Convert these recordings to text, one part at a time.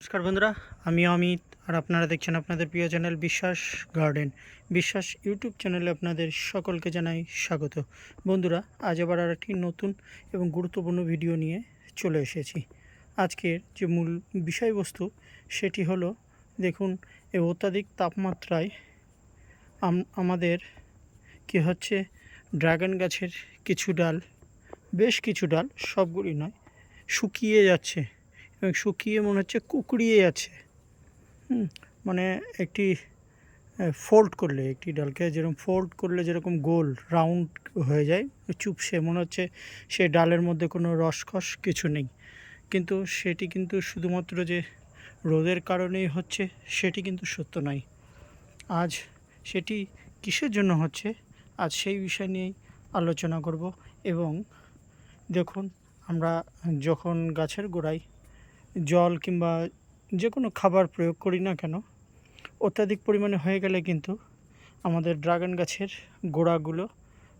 নমস্কার বন্ধুরা, আমি অমিত আর আপনারা দেখছেন আপনাদের প্রিয় চ্যানেল বিশ্বাস গার্ডেন। বিশ্বাস ইউটিউব চ্যানেলে আপনাদের সকলকে জানাই স্বাগত। বন্ধুরা, আজ আবার আর একটি নতুন এবং গুরুত্বপূর্ণ ভিডিও নিয়ে চলে এসেছি। আজকের যে মূল বিষয়বস্তু, সেটি হলো, দেখুন, এই অত্যাধিক তাপমাত্রায় আমাদের কি হচ্ছে? ড্রাগন গাছের কিছু ডাল, বেশ কিছু ডাল সবগুলি নয়, শুকিয়ে যাচ্ছে। শুকিয়ে মনে হচ্ছে কুকড়িয়ে আছে। মানে একটি ফোল্ড করলে, একটি ডালকে যেরকম ফোল্ড করলে যেরকম গোল রাউন্ড হয়ে যায়, চুপসে, মনে হচ্ছে সে ডালের মধ্যে কোনো রসকস কিছু নেই। কিন্তু সেটি কিন্তু শুধুমাত্র যে রোদের কারণেই হচ্ছে, সেটি কিন্তু সত্য নয়। আজ সেটি কিসের জন্য হচ্ছে, আজ সেই বিষয় নিয়েই আলোচনা করব এবং দেখুন, আমরা যখন গাছের গোড়ায় জল কিংবা যে কোনো খাবার প্রয়োগ করি না কেন, অত্যাধিক পরিমাণে হয়ে গেলে কিন্তু আমাদের ড্রাগন গাছের গোড়াগুলো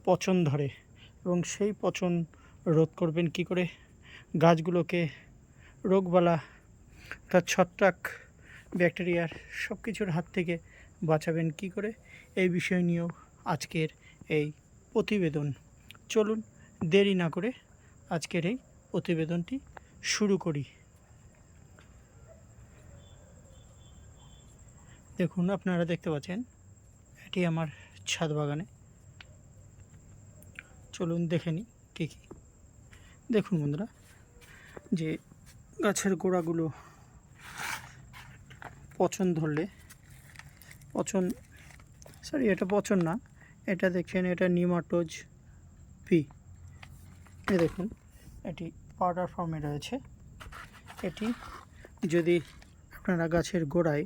পচন ধরে এবং সেই পচন রোধ করবেন কি করে? গাছগুলোকে রোগবালা, তার ছত্রাক, ব্যাকটেরিয়ার সব কিছুর হাত থেকে বাঁচাবেন কি করে? এই বিষয় নিয়েও আজকের এই প্রতিবেদন। চলুন দেরি না করে আজকের এই প্রতিবেদনটি শুরু করি। দেখুন, আপনারা দেখতে পাচ্ছেন, এটি আমার ছাদ বাগানে। চলুন দেখে নিই কী কী। দেখুন বন্ধুরা, যে গাছের গোড়াগুলো পচন ধরলে, পচন সরি এটা পচন না, এটা দেখছেন, এটা নিমাটোজ পি। এ দেখুন, এটি পাউডার ফর্মে রয়েছে। এটি যদি আপনারা গাছের গোড়ায়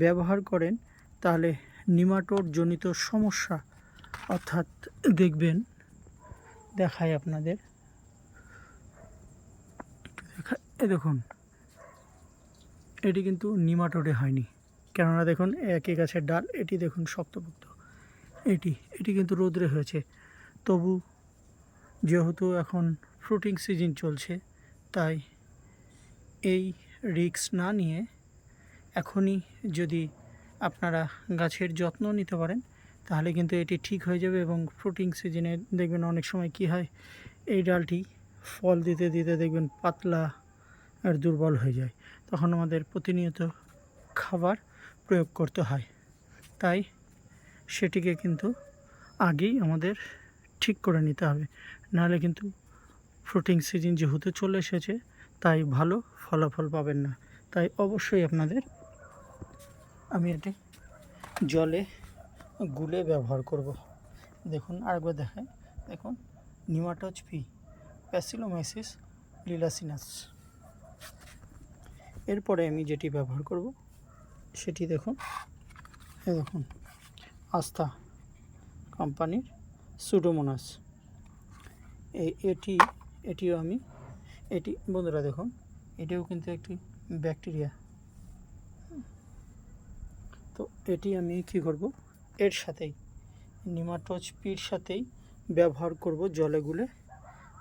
ব্যবহার করেন, তাহলে নিমাটোড জনিত সমস্যা অর্থাৎ দেখবেন দেখায় আপনাদের। এ দেখুন, এটি কিন্তু নিমাটোডে হয়নি। কেননা দেখুন, একই গাছের ডাল, এটি দেখুন শক্তপোক্ত। এটি এটি কিন্তু রোদ্রে হয়েছে। তবু যেহেতু এখন ফ্রুটিং সিজন চলছে, তাই এই রিক্স না নিয়ে এখনই যদি আপনারা গাছের যত্ন নিতে পারেন, তাহলে কিন্তু এটি ঠিক হয়ে যাবে এবং ফ্রুটিং সিজনে দেখবেন অনেক সময় কি হয়, এই ডালটি ফল দিতে দিতে দেখবেন পাতলা আর দুর্বল হয়ে যায়। তখন আমাদের প্রতিনিয়ত খাবার প্রয়োগ করতে হয়। তাই সেটিকে কিন্তু আগেই আমাদের ঠিক করে নিতে হবে। নাহলে কিন্তু ফ্রুটিং সিজন যেহেতু চলে এসেছে, তাই ভালো ফলাফল পাবেন না। তাই অবশ্যই আপনাদের আমি এটি জলে গুলে ব্যবহার করব। দেখুন, আরেকবার দেখায় দেখুন, নিমাটোজ পি, প্যাসিলোমাইসিস লিলাসিনাস এরপরে আমি যেটি ব্যবহার করব, সেটি দেখুন। দেখুন, আস্থা কোম্পানির সুডোমোনাস। এটি, এটিও আমি, এটি, বন্ধুরা দেখুন, এটিও কিন্তু একটি ব্যাকটেরিয়া। তো এটি আমি কী করব? এর সাথেই নিমাটোজ পির সাথেই ব্যবহার করব জলে গুলে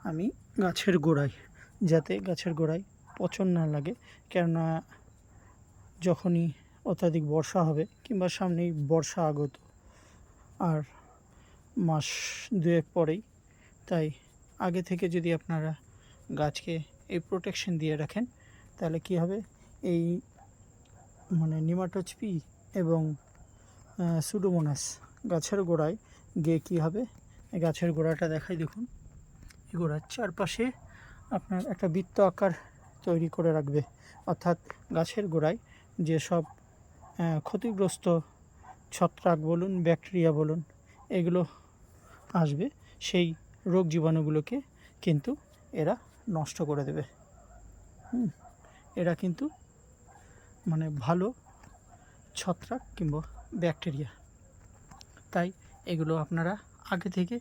আমি গাছের গোড়ায়, যাতে গাছের গোড়ায় পচন না লাগে। কেননা যখনই অত্যাধিক বর্ষা হবে কিংবা সামনেই বর্ষা আগত, আর মাস দুয়েক পরেই, তাই আগে থেকে যদি আপনারা গাছকে এই প্রোটেকশন দিয়ে রাখেন, তাহলে কি হবে? এই মানে নিমাটোজ পি এবং সুডোমোনাস গাছের গোড়ায় গিয়ে কী হবে? গাছের গোড়াটা দেখাই, দেখুন। এই গোড়ার চারপাশে আপনার একটা বৃত্ত আকার তৈরি করে রাখবে। অর্থাৎ গাছের গোড়ায় যেসব ক্ষতিগ্রস্ত ছত্রাক বলুন, ব্যাকটেরিয়া বলুন, এগুলো আসবে, সেই রোগ জীবাণুগুলোকে কিন্তু এরা নষ্ট করে দেবে। হুম, এরা কিন্তু মানে ভালো ছত্রাক কিংবা ব্যাকটেরিয়া। তাই এগুলো আপনারা আগে থেকে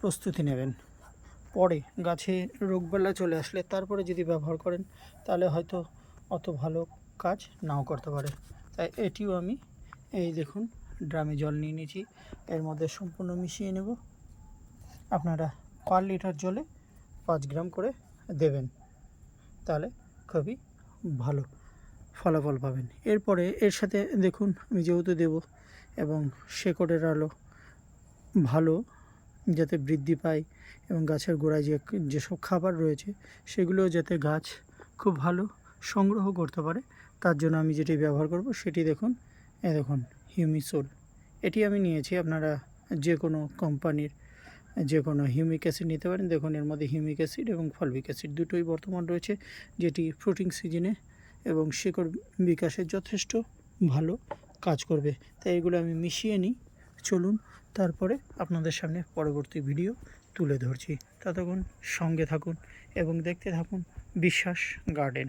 প্রস্তুতি নেবেন। পরে গাছে রোগবেলা চলে আসলে তারপরে যদি ব্যবহার করেন, তাহলে হয়তো অত ভালো কাজ নাও করতে পারে। তাই এটিও আমি এই দেখুন, ড্রামে জল নিয়ে নিয়েছি। এর মধ্যে সম্পূর্ণ মিশিয়ে নেব। আপনারা পার লিটার জলে পাঁচ গ্রাম করে দেবেন। তাহলে খুবই ভালো। ফলাফল পাবেন। এরপরে এর সাথে দেখুন, আমি যেহেতু দেব এবং শেকড়ের আলো ভালো যাতে বৃদ্ধি পায় এবং গাছের গোড়ায় যে যেসব খাবার রয়েছে সেগুলোও যাতে গাছ খুব ভালো সংগ্রহ করতে পারে, তার জন্য আমি যেটি ব্যবহার করব সেটি দেখুন, এ দেখুন হিউমিসোল এটি আমি নিয়েছি, আপনারা যে কোনো কোম্পানির, যে কোনো হিউমিক অ্যাসিড নিতে পারেন। দেখুন, এর মধ্যে হিউমিক অ্যাসিড এবং ফলভিক অ্যাসিড দুটোই বর্তমান রয়েছে, যেটি ফ্রুটিং সিজনে এবং শিকড় বিকাশে যথেষ্ট ভালো কাজ করবে। তাই এগুলো আমি মিশিয়ে নিই। চলুন তারপরে আপনাদের সামনে পরবর্তী ভিডিও তুলে ধরছি। ততক্ষণ সঙ্গে থাকুন এবং দেখতে থাকুন বিশ্বাস গার্ডেন।